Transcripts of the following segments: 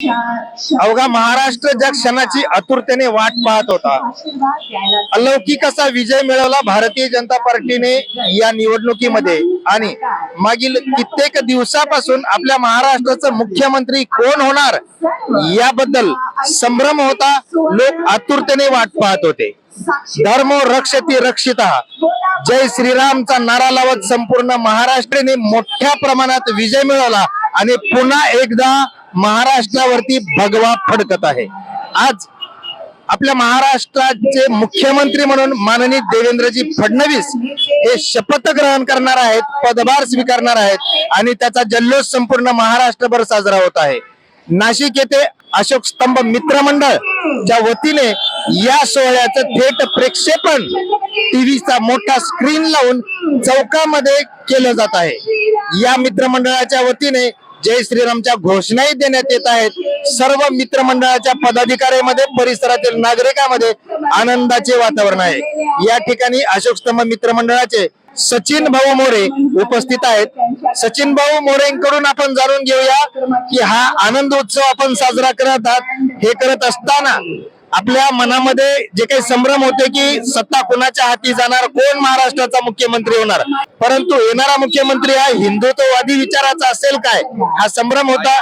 अवघा महाराष्ट्र ज्या क्षणाची आतुरतेने वाट पाहत होता. अलौकिक असा विजय मिळवला भारतीय जनता पार्टीने या निवडणुकीमध्ये. आणि मागील कित्येक दिवसापासून आपल्या महाराष्ट्राचं मुख्यमंत्री कोण होणार याबद्दल संभ्रम होता लोक आतुरतेने वाट पाहत होते. धर्मो रक्षती रक्षित जय श्रीरामचा नारा लावत संपूर्ण महाराष्ट्राने मोठ्या प्रमाणात विजय मिळवला आणि पुन्हा एकदा महाराष्ट्रावरती भगवा फडकत आहे. आज आपल्या महाराष्ट्राचे मुख्यमंत्री म्हणून माननीय देवेंद्रजी फडणवीस हे शपथ ग्रहण करणार आहेत पदभार स्वीकारणार आहेत आणि त्याचा जल्लोष संपूर्ण महाराष्ट्रभर साजरा होत आहे. नाशिक येथे अशोक स्तंभ मित्रमंडळ च्या वतीने या सोहळ्याचं थेट प्रेक्षेपण टीव्हीचा मोठा स्क्रीन लावून चौकामध्ये केलं जात आहे. या मित्रमंडळाच्या वतीने जय श्रीरामच्या घोषणाही देण्यात येत आहेत. सर्व मित्रमंडळाच्या पदाधिकाऱ्यामध्ये परिसरातील नागरिकांमध्ये आनंदाचे वातावरण आहे. या ठिकाणी अशोक स्तंभ मित्रमंडळाचे सचिन भाऊ मोरे उपस्थित आहेत. सचिन भाऊ मोरेंकडून आपण जाणून घेऊया की हा आनंद उत्सव आपण साजरा करत आहात हे करत असताना आपल्या मनामध्ये जे काही संभ्रम होते की सत्ता कोणाच्या हाती जाणार कोण महाराष्ट्राचा मुख्यमंत्री होणार? परंतु येणारा मुख्यमंत्री हा हिंदुत्ववादी विचाराचा असेल काय? हा संभ्रम होता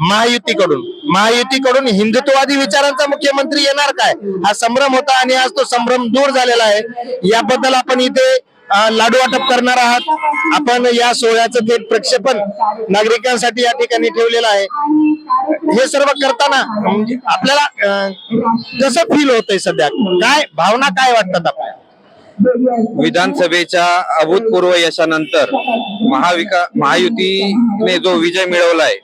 महायुतीकडून. महायुतीकडून हिंदुत्ववादी विचारांचा मुख्यमंत्री येणार काय? हा संभ्रम होता आणि आज तो संभ्रम दूर झालेला आहे. याबद्दल आपण इथे लाडू वाटप करणार आहात. आपण या सोहळ्याचं थेट प्रक्षेपण नागरिकांसाठी या ठिकाणी ठेवलेलं आहे. हे सर्व करताना आपल्याला कसं फील होतंय सध्या? काय भावना काय वाटतात आपल्याला? विधानसभेच्या अभूतपूर्व यशानंतर महाविका महायुतीने जो विजय मिळवलाय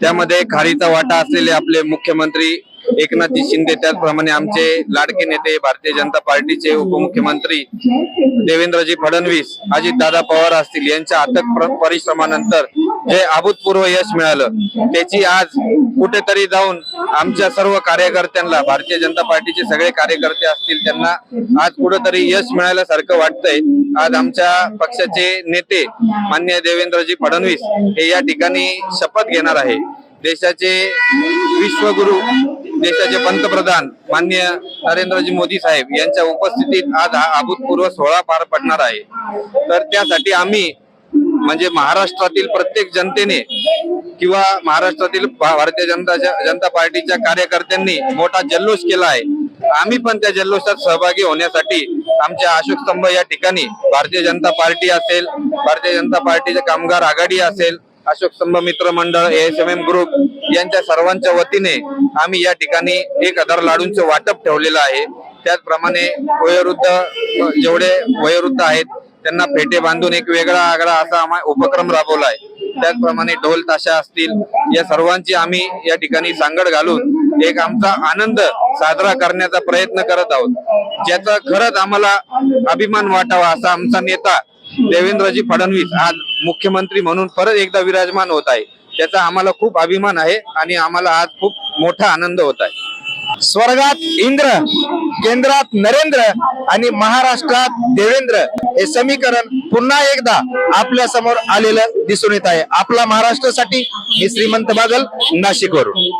त्यामध्ये खारीचा वाटा असलेले आपले मुख्यमंत्री एकनाथजी शिंदे त्याचप्रमाणे आमचे लाडके नेते भारतीय जनता पार्टीचे उपमुख्यमंत्री देवेंद्रजी फडणवीस अजितदादा पवार असतील यांच्या अथक परिश्रमानंतर जे अभूतपूर्व यश मिळालं त्याची आज कुठेतरी जाऊन आमच्या सर्व कार्यकर्त्यांना भारतीय जनता पार्टीचे सगळे कार्यकर्ते असतील त्यांना आज कुठेतरी यश मिळाल्यासारखं वाटतंय. आज आमच्या पक्षाचे नेते मान्य देवेंद्रजी फडणवीस हे या ठिकाणी शपथ घेणार आहे. देशाचे विश्वगुरु देशाचे पंतप्रधान माननीय नरेंद्रजी मोदी साहेब यांच्या उपस्थितीत आज हा अभूतपूर्व सोहळा पार पडणार आहे. तर त्यासाठी आम्ही म्हणजे महाराष्ट्रातील प्रत्येक जनतेने किंवा महाराष्ट्रातील भा- भारतीय जनता जनता पार्टीच्या कार्यकर्त्यांनी मोठा जल्लोष केला आहे. आम्ही पण त्या जल्लोषात सहभागी होण्यासाठी आमच्या अशोक स्तंभ या ठिकाणी भारतीय जनता पार्टी असेल भारतीय जनता पार्टीचे कामगार आघाडी असेल अशोक स्तंभ मित्र मंडळ एस एम एम ग्रुप यांच्या सर्वांच्या वतीने आम्ही या ठिकाणी एक हजार लाडूंचं वाटप ठेवलेलं आहे. त्याचप्रमाणे वयोवृद्ध जेवढे वयोवृद्ध आहेत त्यांना फेटे बांधून एक वेगळा आगळा असा आम्हा उपक्रम राबवला आहे. त्याचप्रमाणे ढोल ताशा असतील या सर्वांची आम्ही या ठिकाणी सांगड घालून एक आमचा आनंद साजरा करण्याचा प्रयत्न करत आहोत. ज्याचा खरंच आम्हाला अभिमान वाटावा असा आमचा नेता देवेंद्रजी फडणवीस आज मुख्यमंत्री म्हणून परत एकदा विराजमान होत आहे. त्याचा आम्हाला खूप अभिमान आहे आणि आम्हाला आज खूप मोठा आनंद होत आहे. स्वर्गात इंद्र केंद्रात नरेंद्र आणि महाराष्ट्रात देवेंद्र हे समीकरण पुन्हा एकदा आपल्यासमोर आलेलं दिसून येत आहे. आपला महाराष्ट्रासाठी मी श्रीमंत बागल नाशिकवरून.